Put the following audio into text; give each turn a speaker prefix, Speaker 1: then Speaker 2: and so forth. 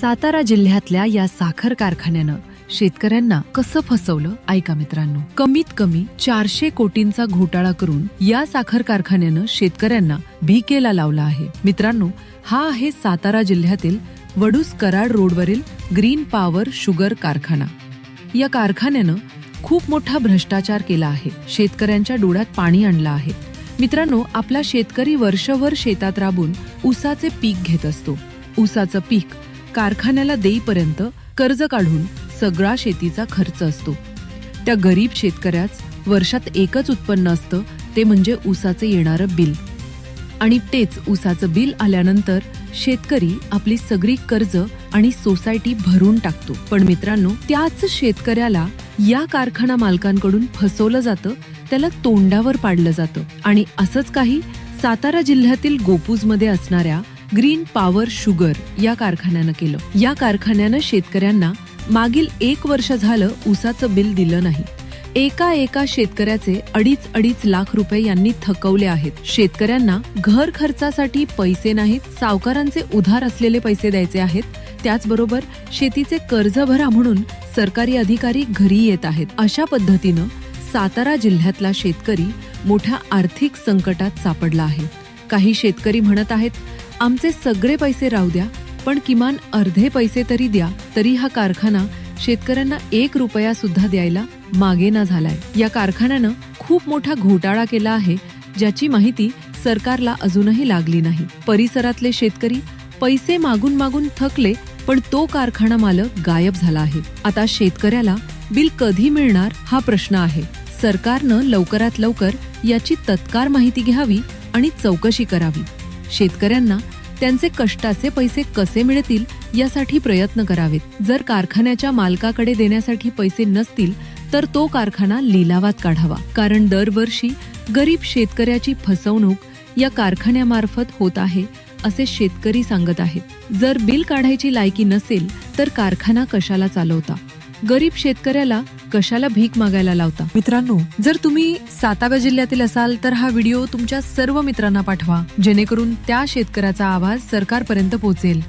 Speaker 1: सातारा जिल्ह्यातल्या या साखर कारखान्यानं शेतकऱ्यांना कसं फसवलं? ऐका मित्रांनो. कमीत कमी चारशे कोटींचा घोटाळा करून या साखर कारखान्यानं शेतकऱ्यांना भिकेला लावला आहे. मित्रांनो हा आहे सातारा जिल्ह्यातील वडूस कराड रोडवरील ग्रीन पॉवर शुगर कारखाना. या कारखान्यानं खूप मोठा भ्रष्टाचार केला आहे. शेतकऱ्यांच्या डोळ्यात पाणी आणलं आहे. मित्रांनो आपला शेतकरी वर्षभर शेतात राबून ऊसाचे पीक घेत असतो. ऊसाचं पीक कारखान्याला देईपर्यंत कर्ज काढून सगळा शेतीचा खर्च असतो. त्या गरीब शेतकऱ्याच वर्षात एकच उत्पन्न असतं ते म्हणजे उसाचं येणारं बिल. आणि तेच ऊसाचं बिल आल्यानंतर शेतकरी आपली सगळी कर्ज आणि सोसायटी भरून टाकतो. पण मित्रांनो त्याच शेतकऱ्याला या कारखाना मालकांकडून फसवलं जातं त्याला तोंडावर पाडलं जातं. आणि असंच काही सातारा जिल्ह्यातील गोपूजमध्ये असणाऱ्या ग्रीन पॉवर शुगर या कारखान्यानं केलं. या कारखान्यानं शेतकऱ्यांना मागील एक वर्ष झालं ऊसाचं बिल दिलं नाही. एका एका शेतकऱ्याचे अडीच अडीच लाख रुपये यांनी थकवले आहेत. शेतकऱ्यांना घर खर्चासाठी पैसे नाहीत सावकारांचे उधार असलेले पैसे द्यायचे आहेत. त्याचबरोबर शेतीचे कर्ज भरा म्हणून सरकारी अधिकारी घरी येत आहेत. अशा पद्धतीनं सातारा जिल्ह्यातला शेतकरी मोठ्या आर्थिक संकटात सापडला आहे. काही शेतकरी म्हणत आहेत आमचे सगळे पैसे राहू द्या पण किमान अर्धे पैसे तरी द्या तरी हा कारखाना शेतकऱ्यांना एक रुपया सुद्धा द्यायला मागेना झालाय. या कारखान्यानं खूप मोठा घोटाळा केला आहे ज्याची माहिती सरकारला अजूनही लागली नाही. परिसरातले शेतकरी पैसे मागून मागून थकले पण तो कारखाना मालक गायब झाला आहे. आता शेतकऱ्याला बिल कधी मिळणार हा प्रश्न आहे. सरकारनं लवकरात लवकर याची तत्काळ माहिती घ्यावी आणि चौकशी करावी. शेतकऱ्यांना त्यांचे कष्टाचे पैसे कसे मिळतील यासाठी प्रयत्न करावेत. जर कारखान्याच्या मालकाकडे देण्यासाठी पैसे नसतील तर तो कारखाना लिलावात काढावा. कारण दरवर्षी गरीब शेतकऱ्याची फसवणूक या कारखान्यामार्फत होत आहे असे शेतकरी सांगत आहेत. जर बिल काढायची लायकी नसेल तर कारखाना कशाला चालवता? गरीब शेतकऱ्याला कशाला भीक मागायला लावता? मित्रांनो जर तुम्ही सातारा जिल्ह्यातील असाल तर हा व्हिडिओ तुमच्या सर्व मित्रांना पाठवा जेणेकरून त्या शेतकऱ्याचा आवाज सरकारपर्यंत पोहोचेल